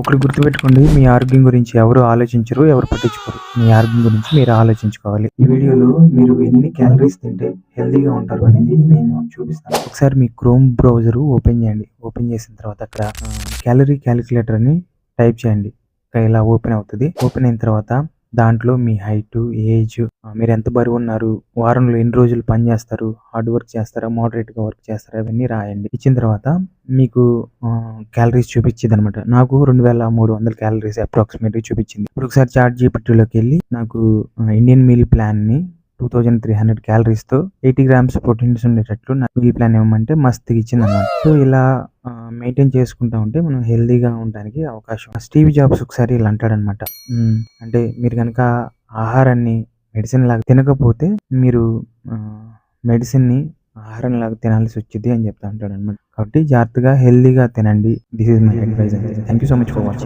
ఒకటి గుర్తుపెట్టుకోండి మీ ఆరోగ్యం గురించి ఎవరు ఆలోచించరు ఎవరు పట్టించుకోరు. మీ ఆరోగ్యం గురించి మీరు ఆలోచించుకోవాలి. ఈ వీడియోలో మీరు ఎన్ని క్యాలరీస్ తింటే హెల్తీగా ఉంటారు అనేది నేను చూపిస్తాను. ఒకసారి మీ క్రోమ్ బ్రౌజర్ ఓపెన్ చేయండి. ఓపెన్ చేసిన తర్వాత అక్కడ క్యాలరీ క్యాలిక్యులేటర్ అని టైప్ చేయండి. ఇలా ఓపెన్ అవుతుంది. ఓపెన్ అయిన తర్వాత దాంట్లో మీ హైటు ఏజ్ మీరు ఎంత బరువు ఉన్నారు వారంలో ఎన్ని రోజులు పని చేస్తారు హార్డ్ వర్క్ చేస్తారా మోడరేట్గా గా వర్క్ చేస్తారా అవన్నీ రాయండి. ఇచ్చిన తర్వాత మీకు క్యాలరీస్ చూపించింది అనమాట నాకు రెండు వేల మూడు వందల క్యాలరీస్ అప్రాక్సిమేట్గా చూపించింది. ఇప్పుడు ఒకసారి చార్ట్ జీపీటీలోకి వెళ్ళి నాకు ఇండియన్ మీల్ ప్లాన్ని టూ థౌజండ్ త్రీ హండ్రెడ్ క్యాలరీస్తో ఎయిటీ గ్రామ్స్ ప్రోటీన్స్ ఉండేటట్లు నా మీల్ ప్లాన్ ఇవ్వమంటే మస్తుగా ఇచ్చింది అనమాట సో ఇలా మెయింటైన్ చేసుకుంటా ఉంటే మనం హెల్దీగా ఉండడానికి అవకాశం. స్టీవ్ జాబ్స్ ఒకసారి ఇలా అంటాడనమాట అంటే మీరు కనుక ఆహారాన్ని మెడిసిన్ లాగా తినకపోతే మీరు మెడిసిన్ని ఆహారం లాగా తినాల్సి వచ్చింది అని చెప్తా ఉంటాడు అనమాట కాబట్టి జాగ్రత్తగా హెల్దీగా తినండి. This is my advice thank you so much for watching